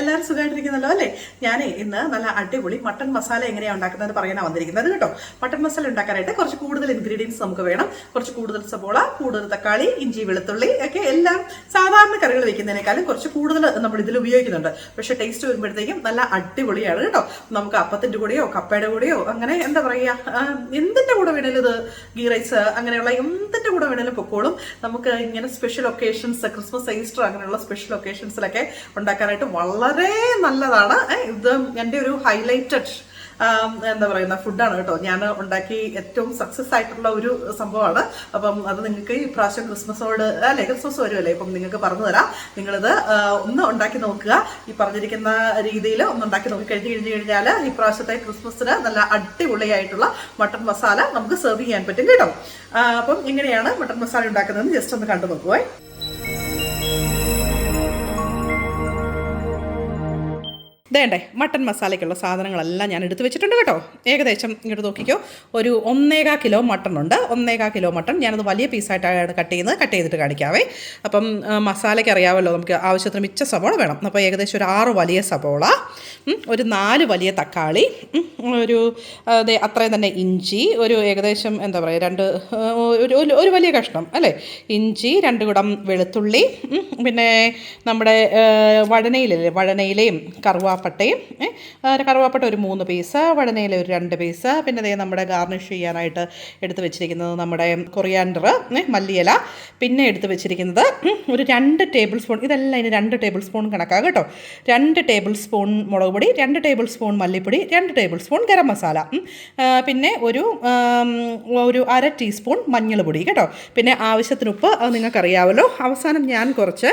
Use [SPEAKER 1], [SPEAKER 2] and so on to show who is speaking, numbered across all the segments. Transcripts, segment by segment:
[SPEAKER 1] എല്ലാവരും സുഖമായിട്ടിരിക്കുന്നല്ലോ അല്ലേ? ഞാൻ ഇന്ന് നല്ല അടിപൊളി മട്ടൺ മസാല എങ്ങനെയാണ് ഉണ്ടാക്കുന്നത് പറയാനാണ് വന്നിരിക്കുന്നത് കേട്ടോ. മട്ടൺ മസാല ഉണ്ടാക്കാനായിട്ട് കുറച്ച് കൂടുതൽ ഇൻഗ്രീഡിയൻസ് നമുക്ക് വേണം. കുറച്ച് കൂടുതൽ സബോള കൂടുതൽ തക്കാളി ഇഞ്ചി വെളുത്തുള്ളി ഒക്കെ എല്ലാം സാധാരണ കറികൾ വെക്കുന്നതിനേക്കാളും കുറച്ച് കൂടുതൽ നമ്മൾ ഇതിൽ ഉപയോഗിക്കുന്നുണ്ട്. പക്ഷെ ടേസ്റ്റ് വരുമ്പോഴത്തേക്കും നല്ല അടിപൊളിയാണ് കേട്ടോ. നമുക്ക് അപ്പത്തിന്റെ കൂടെയോ കപ്പയുടെ കൂടെയോ അങ്ങനെ എന്താ പറയുക എന്തിന്റെ കൂടെ വേണേലും ഇത് ഗീ റൈസ് അങ്ങനെയുള്ള എന്തിന്റെ കൂടെ വേണേലും പൊക്കോളും. നമുക്ക് ഇങ്ങനെ സ്പെഷ്യൽ ഒക്കേഷൻസ് ക്രിസ്മസ് ഈസ്റ്റർ അങ്ങനെയുള്ള സ്പെഷ്യൽ ഒക്കേഷൻസിലൊക്കെ ഉണ്ടാക്കാനായിട്ട് വളരെ നല്ലതാണ്. ഇത് എന്റെ ഒരു ഹൈലൈറ്റഡ് എന്താ പറയുന്ന ഫുഡാണ് കേട്ടോ. ഞാൻ ഉണ്ടാക്കി ഏറ്റവും സക്സസ് ആയിട്ടുള്ള ഒരു സംഭവമാണ്. അപ്പം അത് നിങ്ങൾക്ക് ഈ പ്രാവശ്യം ക്രിസ്മസോട് അല്ലെ ക്രിസ്മസ് വരുമല്ലേ? ഇപ്പം നിങ്ങൾക്ക് പറഞ്ഞു തരാം നിങ്ങളിത് ഒന്ന് ഉണ്ടാക്കി നോക്കുക. ഈ പറഞ്ഞിരിക്കുന്ന രീതിയിൽ ഒന്ന് ഉണ്ടാക്കി നോക്കി കഴിഞ്ഞ് കഴിഞ്ഞ് കഴിഞ്ഞാൽ ഈ പ്രാവശ്യത്തെ ക്രിസ്മസിന് നല്ല അടിപൊളിയായിട്ടുള്ള മട്ടൺ മസാല നമുക്ക് സെർവ് ചെയ്യാൻ പറ്റും കേട്ടോ. അപ്പം എങ്ങനെയാണ് മട്ടൺ മസാല ഉണ്ടാക്കുന്നതെന്ന് ജസ്റ്റ് ഒന്ന് കണ്ടു നോക്കുവേ. വേണ്ടേ മട്ടൻ മസാലയ്ക്കുള്ള സാധനങ്ങളെല്ലാം ഞാൻ എടുത്തു വെച്ചിട്ടുണ്ട് കേട്ടോ. ഏകദേശം ഇങ്ങോട്ട് നോക്കിക്കോ. ഒരു ഒന്നേകാ കിലോ മട്ടൺ ഉണ്ട് ഒന്നേകാ കിലോ മട്ടൺ ഞാനത് വലിയ പീസായിട്ടാണ് കട്ട് ചെയ്യുന്നത്. കട്ട് ചെയ്തിട്ട് കാണിക്കാവേ. അപ്പം മസാലയ്ക്ക് അറിയാമല്ലോ നമുക്ക് ആവശ്യത്തിന് മിച്ച സവോള വേണം. അപ്പോൾ ഏകദേശം ഒരു ആറ് വലിയ സവോള ഒരു നാല് വലിയ തക്കാളി ഒരു അതെ അത്രയും തന്നെ ഇഞ്ചി ഒരു ഏകദേശം എന്താ പറയുക രണ്ട് ഒരു ഒരു- വലിയ കഷ്ണം അല്ലേ? ഇഞ്ചി രണ്ട് കുടം വെളുത്തുള്ളി പിന്നെ നമ്മുടെ വഴനയിലല്ലേ വഴനയിലെയും വഴനയിലയും കറുവാപ്പട്ടയും ഏഹ് കറുവാപ്പട്ട ഒരു മൂന്ന് പീസ് വഴനയില ഒരു രണ്ട് പീസ് പിന്നെ അതേ നമ്മുടെ ഗാർണിഷ് ചെയ്യാനായിട്ട് എടുത്ത് വെച്ചിരിക്കുന്നത് നമ്മുടെ കൊറിയാൻഡർ മല്ലിയില പിന്നെ എടുത്ത് വെച്ചിരിക്കുന്നത് ഒരു രണ്ട് ടേബിൾ സ്പൂൺ ഇതെല്ലാം ഇനി രണ്ട് ടേബിൾ സ്പൂൺ കണക്കാണ് കേട്ടോ. രണ്ട് ടേബിൾ സ്പൂൺ മുളക് പൊടി രണ്ട് ടേബിൾ സ്പൂൺ മല്ലിപ്പൊടി രണ്ട് ടേബിൾ സ്പൂൺ ഗരം മസാല പിന്നെ ഒരു ഒരു അര ടീസ്പൂൺ മഞ്ഞൾ പൊടി കേട്ടോ. പിന്നെ ആവശ്യത്തിന് ഉപ്പ് അത് നിങ്ങൾക്കറിയാമല്ലോ അവസാനം ഞാൻ കുറച്ച്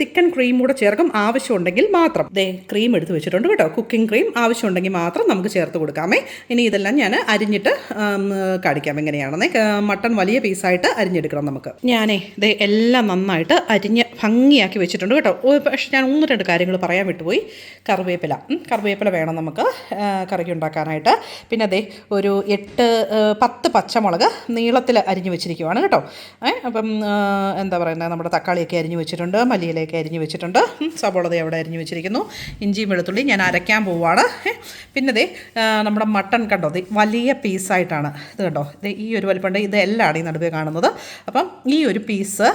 [SPEAKER 1] തിക്കൻ ക്രീം കൂടെ ചേർക്കും. ആവശ്യമുണ്ടെങ്കിൽ മാത്രം. ദേ ക്രീം എടുത്ത് വെച്ചിട്ടുണ്ട് കേട്ടോ. കുക്കിംഗ് ക്രീം ആവശ്യമുണ്ടെങ്കിൽ മാത്രം നമുക്ക് ചേർത്ത് കൊടുക്കാമേ. ഇനി ഇതെല്ലാം ഞാൻ അരിഞ്ഞിട്ട് കാണിക്കാം എങ്ങനെയാണെന്നേ. മട്ടൺ വലിയ പീസായിട്ട് അരിഞ്ഞെടുക്കണം നമുക്ക്. ഞാനേ ദേ എല്ലാം നന്നായിട്ട് അരിഞ്ഞ് ഭംഗിയാക്കി വെച്ചിട്ടുണ്ട് കേട്ടോ. പക്ഷെ ഞാൻ ഒന്ന് രണ്ട് കാര്യങ്ങൾ പറയാൻ വിട്ടുപോയി. കറിവേപ്പില. കറിവേപ്പില വേണം നമുക്ക് കറിക്ക് ഉണ്ടാക്കാനായിട്ട്. പിന്നെ അതേ ഒരു എട്ട് പത്ത് പച്ചമുളക് നീളത്തിൽ അരിഞ്ഞ് വെച്ചിരിക്കുവാണ് കേട്ടോ. അപ്പം എന്താ പറയുന്നത്? നമ്മുടെ തക്കാളിയൊക്കെ അരിഞ്ഞ് വെച്ചിട്ടുണ്ട് മല്ലിയിലയൊക്കെ അരിഞ്ഞ് വെച്ചിട്ടുണ്ട്. സവോളത അവിടെ അരിഞ്ഞ് വെച്ചിരിക്കുന്നു. ഇഞ്ചിയും വെളുത്തുള്ളി ഞാൻ അരയ്ക്കാൻ പോവുകയാണ് പിന്നെ ദേ നമ്മുടെ മട്ടൺ കണ്ടോ? ദേ വലിയ പീസായിട്ടാണ്. ഇത് കണ്ടോ? ഈ ഒരു വലിപ്പമുണ്ട് ഇതെല്ലാം ഈ നടുവേ കാണുന്നത്. അപ്പം ഈ ഒരു പീസ്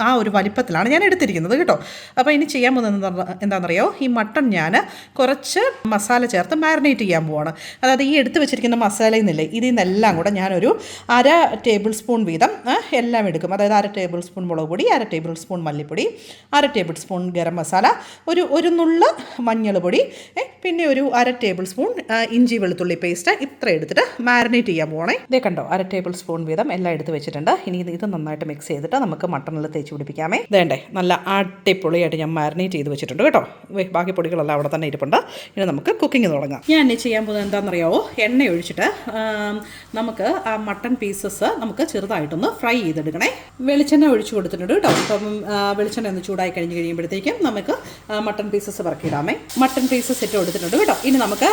[SPEAKER 1] ആ ഒരു വലിപ്പത്തിലാണ് ഞാൻ എടുത്തിരിക്കുന്നത് കേട്ടോ. അപ്പോൾ ഇനി ചെയ്യാൻ പോകുന്നത് എന്താ- എന്താണെന്നറിയോ? ഈ മട്ടൺ ഞാൻ കുറച്ച് മസാല ചേർത്ത് മാരിനേറ്റ് ചെയ്യാൻ പോവാണ്. അതായത് ഈ എടുത്ത് വെച്ചിരിക്കുന്ന മസാലയിൽ നിന്നില്ലേ ഇതിൽ നിന്നെല്ലാം കൂടെ ഞാനൊരു അര ടേബിൾ സ്പൂൺ വീതം എല്ലാം എടുക്കും. അതായത് അര ടേബിൾ സ്പൂൺ മുളക് പൊടി അര ടേബിൾ സ്പൂൺ മല്ലിപ്പൊടി അര ടേബിൾ സ്പൂൺ ഗരം മസാല ഒരു ഒരു നുള്ള മഞ്ഞൾ പൊടി പിന്നെ ഒരു അര ടേബിൾ സ്പൂൺ ഇഞ്ചി വെളുത്തുള്ളി പേസ്റ്റ് ഇത്ര എടുത്തിട്ട് മാരിനേറ്റ് ചെയ്യാൻ പോകണേ ഇതേ കണ്ടോ അര ടേബിൾ സ്പൂൺ വീതം എല്ലാം എടുത്ത് വെച്ചിട്ടുണ്ട്. ഇനി ഇത് നന്നായിട്ട് മിക്സ് ചെയ്തിട്ട് നമുക്ക് മട്ടണിൽ തേച്ച് പിടിപ്പിക്കാമേ. വേണ്ടേ നല്ല അടിപൊളിയായിട്ട് ഞാൻ മാരിനേറ്റ് ചെയ്ത് വെച്ചിട്ടുണ്ട് കേട്ടോ. ബാക്കി പൊടികളെല്ലാം അവിടെ തന്നെ ഇരിപ്പുണ്ട്. ഇനി നമുക്ക് കുക്കിംഗ് തുടങ്ങാം. ഞാൻ എന്നെ ചെയ്യാൻ പോകുന്നത് എന്താണെന്നറിയാവോ? എണ്ണ ഒഴിച്ചിട്ട് നമുക്ക് ആ മട്ടൺ പീസസ് നമുക്ക് ചെറുതായിട്ടൊന്ന് ഫ്രൈ ചെയ്തെടുക്കണേ. വെളിച്ചെണ്ണ ഒഴിച്ചു കൊടുത്തിട്ടുണ്ട് കേട്ടോ. അപ്പം വെളിച്ചെണ്ണ ഒന്ന് ചൂടായി കഴിഞ്ഞ് കഴിയുമ്പോഴത്തേക്കും നമുക്ക് മട്ടൺ പീസസ് പറക്കിയിടാമേ മട്ടൺ പീസസ് ഇട്ട് കൊടുത്തിട്ടുണ്ട് കേട്ടോ. ഇനി നമുക്ക്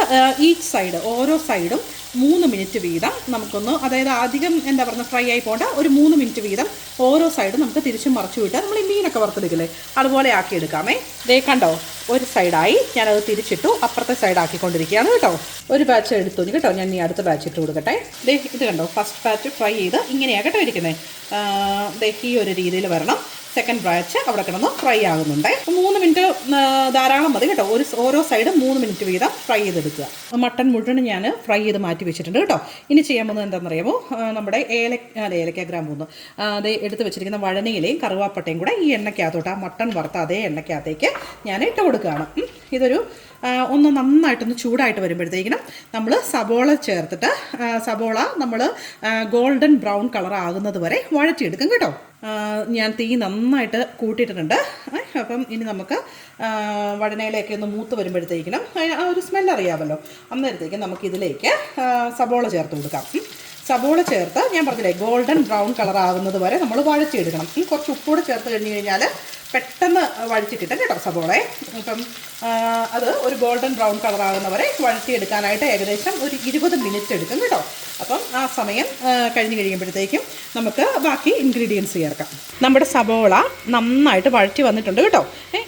[SPEAKER 1] ഈച്ച് സൈഡ് ഓരോ സൈഡും മൂന്ന് മിനിറ്റ് വീതം നമുക്കൊന്ന് അതായത് അധികം എന്താ പറയുക ഫ്രൈ ആയി പോകേണ്ട ഒരു മൂന്ന് മിനിറ്റ് വീതം ഓരോ സൈഡും നമുക്ക് തിരിച്ചും മറിച്ചു വിട്ട് നമ്മൾ ഈ മീനൊക്കെ വറുത്തെടുക്കില്ലേ അതുപോലെ ആക്കി എടുക്കാമേ ദേ കണ്ടോ ഒരു സൈഡായി ഞാനത് തിരിച്ചിട്ടു അപ്പുറത്തെ സൈഡ് ആക്കിക്കൊണ്ടിരിക്കുകയാണ് കേട്ടോ. ഒരു ബാച്ച് എടുത്തു കേട്ടോ ഞാൻ ഈ അടുത്ത ബാച്ച് ഇട്ട് കൊടുക്കട്ടെ. ദേ ഇത് കണ്ടോ ഫസ്റ്റ് ബാച്ച് ഫ്രൈ ചെയ്ത് ഇങ്ങനെയാണ് കേട്ടോ ഇരിക്കുന്നത് ദേ ഈ ഒരു രീതിയിൽ വരണം. സെക്കൻഡ് ബാച്ച് അവിടെ കിടന്ന് ഫ്രൈ ആകുന്നുണ്ട്. മൂന്ന് മിനിറ്റ് ധാരാളം മതി കേട്ടോ. ഒരു ഓരോ സൈഡും മൂന്ന് മിനിറ്റ് വീതം ഫ്രൈ ചെയ്തെടുക്കുക. മട്ടൺ മുഴുവൻ ഞാൻ ഫ്രൈ ചെയ്ത് മാറ്റി വെച്ചിട്ടുണ്ട് കേട്ടോ. ഇനി ചെയ്യാൻ പോകുന്നത് എന്താണെന്നറിയാമോ? നമ്മുടെ ഏല അതെ ഏലക്ക ഗ്രാമ്പൂന്ന് അത് എടുത്ത് വെച്ചിരിക്കുന്ന വഴനയിലയും കറുവാപ്പട്ടയും കൂടെ ഈ എണ്ണയ്ക്കകത്തോട്ട് ആ മട്ടൺ വറുത്ത അതേ എണ്ണയ്ക്കകത്തേക്ക് ഞാൻ ഇട്ട് കൊടുക്കുകയാണ്. ഇതൊരു ഒന്ന് നന്നായിട്ടൊന്ന് ചൂടായിട്ട് വരുമ്പോഴത്തേക്കിനും നമ്മൾ സബോള ചേർത്തിട്ട് സബോള നമ്മൾ ഗോൾഡൻ ബ്രൗൺ കളർ ആകുന്നത് വരെ വഴറ്റിയെടുക്കും കേട്ടോ. ഞാൻ തീ നന്നായിട്ട് കൂട്ടിയിട്ടുണ്ട് അപ്പം ഇനി നമുക്ക് വടനയിലേക്ക് ഒന്ന് മൂത്ത് വരുമ്പോഴത്തേക്കിനും ആ ഒരു സ്മെല്ല് അറിയാമല്ലോ. അന്നേരത്തേക്ക് നമുക്ക് ഇതിലേക്ക് സബോള ചേർത്ത് കൊടുക്കാം. സബോള ചേർത്ത് ഞാൻ പറഞ്ഞില്ലേ ഗോൾഡൻ ബ്രൗൺ കളർ ആകുന്നത് വരെ നമ്മൾ വഴച്ചെടുക്കണം കുറച്ച് ഉപ്പൂടെ ചേർത്ത് കഴിഞ്ഞ് കഴിഞ്ഞാൽ പെട്ടെന്ന് വഴച്ചിട്ടിട്ട് കിട്ടും സബോളയെ. അപ്പം അത് ഒരു ഗോൾഡൻ ബ്രൗൺ കളർ ആകുന്നവരെ വഴറ്റിയെടുക്കാനായിട്ട് ഏകദേശം ഒരു ഇരുപത് മിനിറ്റ് എടുക്കും കേട്ടോ. അപ്പം ആ സമയം കഴിഞ്ഞ് കഴിയുമ്പോഴത്തേക്കും നമുക്ക് ബാക്കി ഇൻഗ്രീഡിയൻസ് ചേർക്കാം. നമ്മുടെ സബോള നന്നായിട്ട് വഴറ്റി വന്നിട്ടുണ്ട് കേട്ടോ.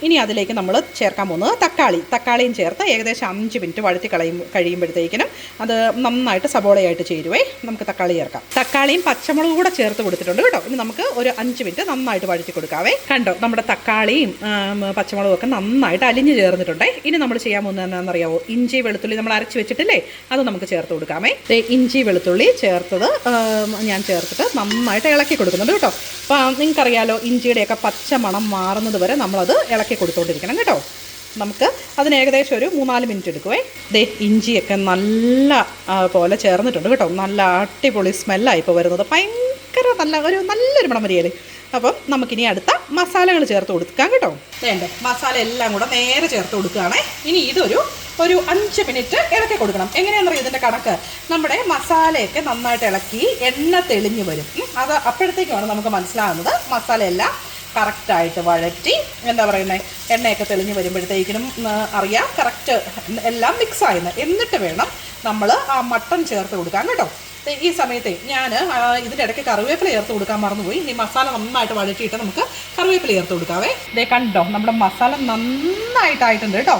[SPEAKER 1] ഇനി അതിലേക്ക് നമ്മൾ ചേർക്കാൻ പോകുന്നത് തക്കാളി. തക്കാളിയും ചേർത്ത് ഏകദേശം അഞ്ച് മിനിറ്റ് വഴറ്റി കളയും കഴിയുമ്പോഴത്തേക്കിനും അത് നന്നായിട്ട് സബോളയായിട്ട് ചേരുവേ. നമുക്ക് തക്കാളി ചേർക്കാം. തക്കാളിയും പച്ചമുളകും കൂടെ ചേർത്ത് കൊടുത്തിട്ടുണ്ട് കേട്ടോ. ഇനി നമുക്ക് ഒരു അഞ്ച് മിനിറ്റ് നന്നായിട്ട് വഴറ്റി കൊടുക്കാവേ. കണ്ടോ നമ്മുടെ തക്കാളിയും പച്ചമുളകും ഒക്കെ നന്നായിട്ട് അലിഞ്ഞ് ചേർന്നിട്ടുണ്ടേ ഇനി നമ്മൾ ചെയ്യാൻ പോകുന്നത് എന്താണെന്നറിയാവോ? ഇഞ്ചി വെളുത്തുള്ളി നമ്മൾ അരച്ച് വെച്ചിട്ടില്ലേ? അത് നമുക്ക് ചേർത്ത് കൊടുക്കാമേ. ഇഞ്ചി വെളുത്തുള്ളി ചേർത്തത് ഞാൻ ചേർത്തിട്ട് നന്നായിട്ട് ഇളക്കി കൊടുക്കുന്നുണ്ട് കേട്ടോ. അപ്പോൾ നിങ്ങൾക്കറിയാലോ ഇഞ്ചിയുടെയൊക്കെ പച്ച മണം മാറുന്നത് വരെ നമ്മളത് ഇളക്കി കൊടുത്തുകൊണ്ടിരിക്കണം കേട്ടോ. നമുക്ക് അതിന് ഏകദേശം ഒരു മൂന്നാൽ മിനിറ്റ് എടുക്കുവേ. ദേ ഇഞ്ചിയൊക്കെ നല്ല പോലെ ചേർന്നിട്ടുണ്ട് കേട്ടോ. നല്ല അടിപൊളി സ്മെല്ലായി ഇപ്പോൾ വരുന്നത്. ഭയങ്കര നല്ല ഒരു നല്ലൊരു മണം വരികയല്ലേ അപ്പം നമുക്കിനി അടുത്ത മസാലകൾ ചേർത്ത് കൊടുക്കാം കേട്ടോ. വേണ്ടേ മസാല എല്ലാം കൂടെ നേരെ ചേർത്ത് കൊടുക്കുകയാണേ. ഇനി ഇതൊരു ഒരു അഞ്ച് മിനിറ്റ് ഇളക്കി കൊടുക്കണം. എങ്ങനെയാണെന്നറിയോ ഇതിന്റെ കണക്ക്? നമ്മുടെ മസാലയൊക്കെ നന്നായിട്ട് ഇളക്കി എണ്ണ തെളിഞ്ഞു വരും. അത് അപ്പോഴത്തേക്കുമാണ് നമുക്ക് മനസ്സിലാകുന്നത്. മസാലയെല്ലാം കറക്റ്റായിട്ട് വഴറ്റി എന്താ പറയുന്നത് എണ്ണയൊക്കെ തെളിഞ്ഞ് വരുമ്പോഴത്തേക്കിനും അറിയാം കറക്റ്റ് എല്ലാം മിക്സ് ആയെന്ന്. എന്നിട്ട് വേണം നമ്മൾ ആ മട്ടൺ ചേർത്ത് കൊടുക്കാം കേട്ടോ. ഈ സമയത്തെ ഞാൻ ഇതിന്റെ ഇടയ്ക്ക് കറിവേപ്പില ചേർത്ത് കൊടുക്കാൻ മറന്നുപോയി. ഈ മസാല നന്നായിട്ട് വഴറ്റിയിട്ട് നമുക്ക് കറിവേപ്പില ചേർത്ത് കൊടുക്കാവേ. ഇതേ കണ്ടോ? നമ്മുടെ മസാല നന്നായിട്ടായിട്ടുണ്ട് കേട്ടോ.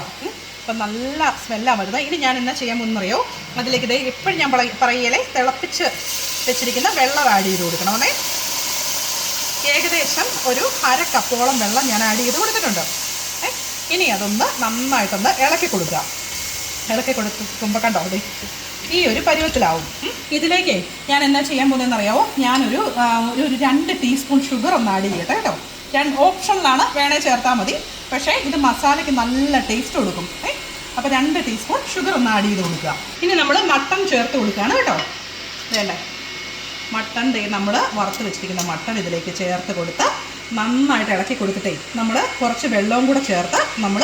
[SPEAKER 1] അപ്പം നല്ല സ്മെല്ലാണ് വരുന്നത് ഇനി ഞാൻ എന്നാ ചെയ്യാൻ പോകുന്നറിയോ? അതിലേക്ക് ഇതേ എപ്പോഴും ഞാൻ പറ പറയലേ തിളപ്പിച്ച് വെച്ചിരിക്കുന്ന വെള്ളം ആഡ് ചെയ്ത് കൊടുക്കണമേ. ഏകദേശം ഒരു അര കപ്പോളം വെള്ളം ഞാൻ ആഡ് ചെയ്ത് കൊടുത്തിട്ടുണ്ട്. ഇനി അതൊന്ന് നന്നായിട്ടൊന്ന് ഇളക്കി കൊടുക്കുക ഇളക്കി കൊടുക്കുമ്പോൾ കണ്ടോ? അതെ ഈ ഒരു പരുവത്തിലാവും. ഇതിലേക്ക് ഞാൻ എന്നാ ചെയ്യാൻ പോകുന്നതെന്ന് അറിയാമോ ഞാനൊരു ഒരു രണ്ട് ടീസ്പൂൺ ഷുഗർ ഒന്ന് ആഡ് ചെയ്യട്ടെ കേട്ടോ. രണ്ട് ഓപ്ഷനിലാണ് വേണേ ചേർത്താൽ മതി. പക്ഷേ ഇത് മസാലയ്ക്ക് നല്ല ടേസ്റ്റ് കൊടുക്കും. ഏ? അപ്പോൾ രണ്ട് ടീസ്പൂൺ ഷുഗർ ഒന്ന് ആഡ് ചെയ്ത് കൊടുക്കുക. ഇനി നമ്മൾ മട്ടൺ ചേർത്ത് കൊടുക്കുകയാണ് കേട്ടോ. വേണ്ടേ മട്ടൺ ദേ നമ്മൾ വറുത്ത് വെച്ചിരിക്കുന്ന മട്ടൺ ഇതിലേക്ക് ചേർത്ത് കൊടുത്ത് നന്നായിട്ട് ഇളക്കി കൊടുത്തിട്ടേ നമ്മൾ കുറച്ച് വെള്ളവും കൂടെ ചേർത്ത് നമ്മൾ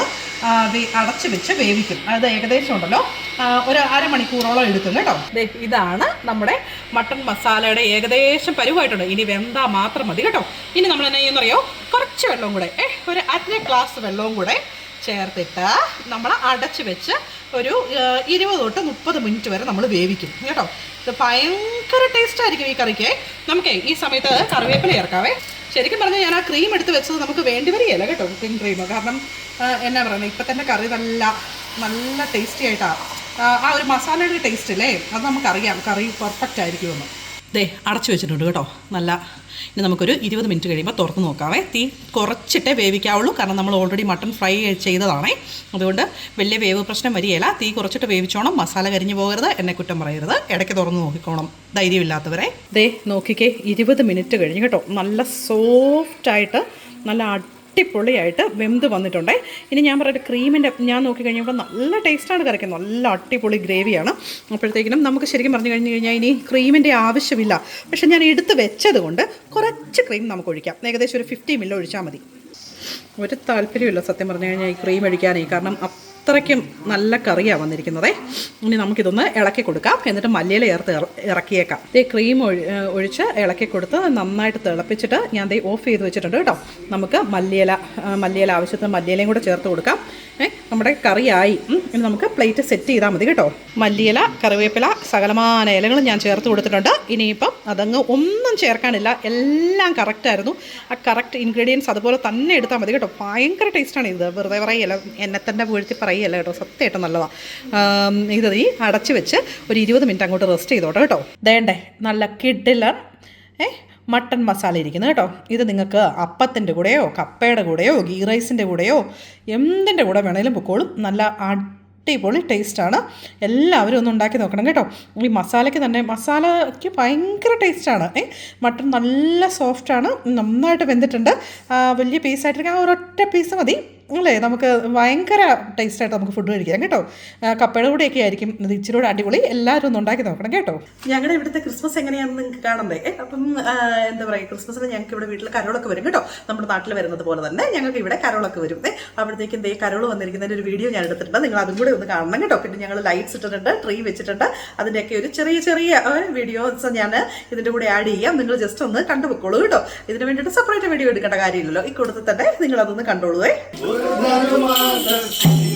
[SPEAKER 1] അടച്ച് വെച്ച് വേവിക്കും. അത് ഏകദേശം ഉണ്ടല്ലോ. ഒരു അരമണിക്കൂറോളം എടുക്കും കേട്ടോ. ഇതാണ് നമ്മുടെ മട്ടൺ മസാലയുടെ ഏകദേശം പരുവായിട്ടുണ്ട്. ഇനി വെന്താ മാത്രം മതി കേട്ടോ. ഇനി നമ്മൾ എന്നാ ചെയ്യുന്നറിയോ കുറച്ച് വെള്ളവും കൂടെ ഏ ഒരു അര ഗ്ലാസ് വെള്ളവും കൂടെ ചേർത്തിട്ട് നമ്മൾ അടച്ച് വെച്ച് ഒരു ഇരുപത് തൊട്ട് മുപ്പത് മിനിറ്റ് വരെ നമ്മൾ വേവിക്കും കേട്ടോ. ഇത് ഭയങ്കര ടേസ്റ്റ് ആയിരിക്കും ഈ കറിക്ക്. നമുക്കേ ഈ സമയത്ത് കറിവേപ്പില ചേർക്കാവേ. ശരിക്കും പറഞ്ഞാൽ ഞാൻ ആ ക്രീം എടുത്ത് വെച്ചത് നമുക്ക് വേണ്ടി വരികയല്ല കേട്ടോ കുക്കിംഗ് ക്രീം കാരണം എന്നാ പറയുന്നത് ഇപ്പം തന്നെ കറി നല്ല നല്ല ടേസ്റ്റി ആയിട്ടാണ് ആ ഒരു മസാലയുടെ ടേസ്റ്റ് അല്ലേ അത് നമുക്കറിയാം കറി പെർഫെക്റ്റ് ആയിരിക്കുമെന്ന്. ദേ അടച്ചു വെച്ചിട്ടുണ്ട് കേട്ടോ. നല്ല ഇനി നമുക്കൊരു ഇരുപത് മിനിറ്റ് കഴിയുമ്പോൾ തുറന്ന് നോക്കാവേ. തീ കുറച്ചിട്ടേ വേവിക്കാവുള്ളൂ. കാരണം നമ്മൾ ഓൾറെഡി മട്ടൺ ഫ്രൈ ചെയ്തതാണേ. അതുകൊണ്ട് വലിയ വേവ് പ്രശ്നം വരികയില്ല. തീ കുറച്ചിട്ട് വേവിച്ചോണം. മസാല കരിഞ്ഞു പോകരുത്. എന്നെ കുറ്റം പറയരുത്. ഇടയ്ക്ക് തുറന്ന് നോക്കിക്കോണം. ധൈര്യമില്ലാത്തവരെ. ദേ നോക്കിക്കേ ഇരുപത് മിനിറ്റ് കഴിഞ്ഞ് കേട്ടോ. നല്ല സോഫ്റ്റായിട്ട് നല്ല അടിപൊളിയായിട്ട് വെന്ത് വന്നിട്ടുണ്ട്. ഇനി ഞാൻ പറയുന്നത് ക്രീമിന്റെ ഞാൻ നോക്കി കഴിഞ്ഞപ്പോൾ നല്ല ടേസ്റ്റാണ് കറിക്ക്. നല്ല അടിപൊളി ഗ്രേവിയാണ്. അപ്പോഴത്തേക്കിനും നമുക്ക് ശരിക്കും പറഞ്ഞു കഴിഞ്ഞു കഴിഞ്ഞാൽ ഇനി ക്രീമിന്റെ ആവശ്യമില്ല. പക്ഷെ ഞാൻ എടുത്ത് വെച്ചത് കൊണ്ട് കുറച്ച് ക്രീം നമുക്ക് ഒഴിക്കാം. ഏകദേശം ഒരു ഫിഫ്റ്റി മില്ല ഒഴിച്ചാൽ മതി. ഒരു താല്പര്യമില്ല സത്യം പറഞ്ഞു കഴിഞ്ഞാൽ ഈ ക്രീം ഒഴിക്കാനേ. കാരണം അത്രയ്ക്കും നല്ല കറിയാണ് വന്നിരിക്കുന്നത്. ഇനി നമുക്കിതൊന്ന് ഇളക്കി കൊടുക്കാം. എന്നിട്ട് മല്ലിയില ചേർത്ത് ഇറ- ഇറക്കിയേക്കാം. ഈ ക്രീം ഒഴി ഒഴിച്ച് ഇളക്കി കൊടുത്ത് നന്നായിട്ട് തിളപ്പിച്ചിട്ട് ഞാൻ ദേ ഓഫ് ചെയ്ത് വെച്ചിട്ടുണ്ട് കേട്ടോ. നമുക്ക് മല്ലിയില മല്ലിയില ആവശ്യത്തിന് മല്ലിയിലയും കൂടെ ചേർത്ത് കൊടുക്കാം. നമ്മുടെ കറിയായി. ഇനി നമുക്ക് പ്ലേറ്റ് സെറ്റ് ചെയ്താൽ മതി കേട്ടോ. മല്ലിയില കറിവേപ്പില സകലമാന ഇലകളും ഞാൻ ചേർത്ത് കൊടുത്തിട്ടുണ്ട്. ഇനിയിപ്പം അതങ്ങ് ഒന്നും ചേർക്കാനില്ല. എല്ലാം കറക്റ്റായിരുന്നു ആ കറക്റ്റ് ഇൻഗ്രീഡിയൻസ് അതുപോലെ തന്നെ എടുത്താൽ മതി കേട്ടോ. ഭയങ്കര ടേസ്റ്റാണ് ഇത്. വെറുതെ പറയുക എന്നെ തന്നെ വീഴ്ത്തി പറയല്ല കേട്ടോ സത്യമായിട്ട് നല്ലതാണ് ഇത് ഈ അടച്ച് വെച്ച് ഒരു ഇരുപത് മിനിറ്റ് അങ്ങോട്ട് റെസ്റ്റ് ചെയ്തോട്ടെ കേട്ടോ. വേണ്ടേ നല്ല കിഡിലർ ഏ മട്ടൺ മസാല ഇരിക്കുന്നത് കേട്ടോ. ഇത് നിങ്ങൾക്ക് അപ്പത്തിന്റെ കൂടെയോ കപ്പയുടെ കൂടെയോ ഗീ റൈസിന്റെ കൂടെയോ എന്തിന്റെ കൂടെ വേണേലും പൊക്കോളും. നല്ല അടിപൊളി ടേസ്റ്റാണ് എല്ലാവരും ഒന്ന് ഉണ്ടാക്കി നോക്കണം കേട്ടോ. ഈ മസാലയ്ക്ക് തന്നെ മസാലയ്ക്ക് ഭയങ്കര ടേസ്റ്റാണ് ഏ മട്ടൺ നല്ല സോഫ്റ്റാണ് നന്നായിട്ട് വെന്തിട്ടുണ്ട്. വലിയ പീസായിട്ടിരിക്കുക ആ ഒരൊറ്റ പീസ് മതി. അല്ലേ? നമുക്ക് ഭയങ്കര ടേസ്റ്റായിട്ട് നമുക്ക് ഫുഡ് കഴിക്കാം കേട്ടോ. കപ്പയുടെ കൂടെയൊക്കെ ആയിരിക്കും. ഇത് ഇച്ചിരി കൂടെ അടിപൊളി. എല്ലാവരും ഒന്ന് ഉണ്ടാക്കി നോക്കണം കേട്ടോ. ഞങ്ങളുടെ ഇവിടുത്തെ ക്രിസ്മസ് എങ്ങനെയാണെന്ന് നിങ്ങൾക്ക് കാണണ്ടേ? അപ്പം എന്താ പറയുക ക്രിസ്മസിന് ഞങ്ങൾക്ക് ഇവിടെ വീട്ടിൽ കരോളൊക്കെ വരും കേട്ടോ. നമ്മുടെ നാട്ടിൽ വരുന്നത് പോലെ തന്നെ ഞങ്ങൾക്ക് ഇവിടെ കരോളൊക്കെ വരും. അവിടത്തേക്ക് അവിടത്തേക്കും ദേ കരോൾ വന്നിരിക്കുന്നതിന്റെ ഒരു വീഡിയോ ഞാൻ എടുത്തിട്ടുണ്ട്. നിങ്ങൾ അതും കൂടെ ഒന്ന് കാണണം കേട്ടോ. പിന്നെ ഞങ്ങൾ ലൈറ്റ്സ് ഇട്ടിട്ടുണ്ട് ട്രീ വെച്ചിട്ടുണ്ട്. അതിന്റെയൊക്കെ ഒരു ചെറിയ ചെറിയ വീഡിയോസ് ഞാൻ ഇതിന്റെ കൂടെ ആഡ് ചെയ്യാം. നിങ്ങൾ ജസ്റ്റ് ഒന്ന് കണ്ടുപോയിക്കോളൂ കേട്ടോ. ഇതിന് വേണ്ടിയിട്ട് സെപ്പറേറ്റ് വീഡിയോ എടുക്കേണ്ട കാര്യമില്ലല്ലോ. ഈ കൊടുത്ത് തന്നെ നിങ്ങൾ അതൊന്ന് കണ്ടോളൂവേ
[SPEAKER 2] Dharma Dharma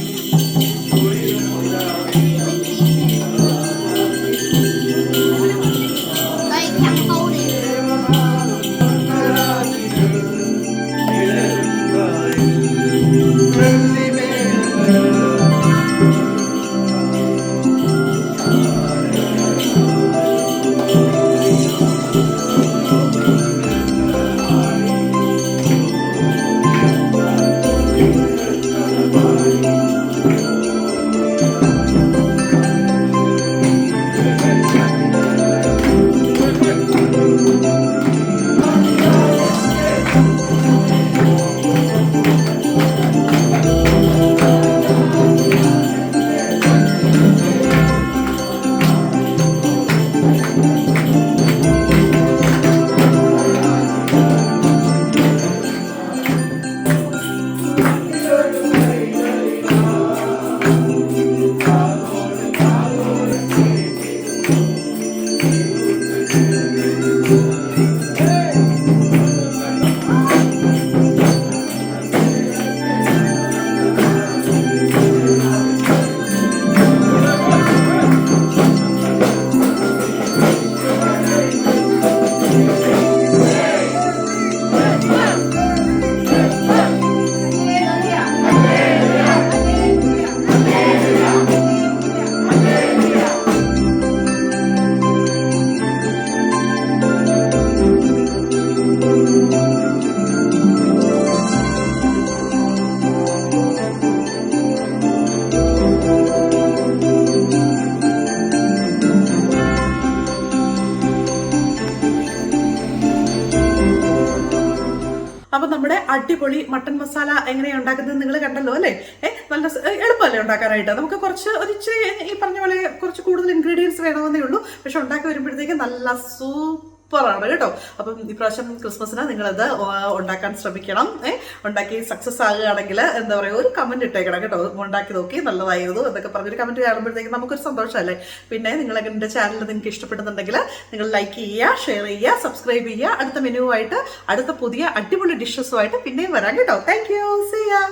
[SPEAKER 1] അപ്പൊ നമ്മുടെ അടിപൊളി മട്ടൻ മസാല എങ്ങനെയാണ് ഉണ്ടാക്കുന്നത് നിങ്ങൾ കണ്ടല്ലോ അല്ലേ? നല്ല എളുപ്പമല്ലേ ഉണ്ടാക്കാനായിട്ട്? നമുക്ക് കുറച്ച് ഒരു ഇച്ചിരി ഈ പറഞ്ഞ പോലെ കുറച്ച് കൂടുതൽ ഇൻഗ്രീഡിയൻസ് വേണമെന്നേ ഉള്ളൂ. പക്ഷെ ഉണ്ടാക്കി വരുമ്പോഴത്തേക്ക് നല്ല സൂപ്പറാണ് കേട്ടോ. അപ്പം ഇപ്രാവശ്യം ക്രിസ്മസിന് നിങ്ങളത് ഉണ്ടാക്കാൻ ശ്രമിക്കണം ഉണ്ടാക്കി സക്സസ് ആകുകയാണെങ്കിൽ എന്താ പറയുക ഒരു കമന്റ് ഇട്ടേക്കണം കേട്ടോ. ഉണ്ടാക്കി നോക്കി നല്ലതായിരുന്നു എന്നൊക്കെ പറഞ്ഞൊരു കമന്റ് കാണുമ്പോഴത്തേക്കും നമുക്കൊരു സന്തോഷമല്ലേ? പിന്നെ നിങ്ങളൊക്കെ എന്റെ ചാനൽ നിങ്ങൾക്ക് ഇഷ്ടപ്പെടുന്നുണ്ടെങ്കിൽ നിങ്ങൾ ലൈക്ക് ചെയ്യുക ഷെയർ ചെയ്യുക സബ്സ്ക്രൈബ് ചെയ്യുക. അടുത്ത മെനുവായിട്ട് അടുത്ത പുതിയ അടിപൊളി ഡിഷസുമായിട്ട് പിന്നെയും വരാം കേട്ടോ. Thank you C yeah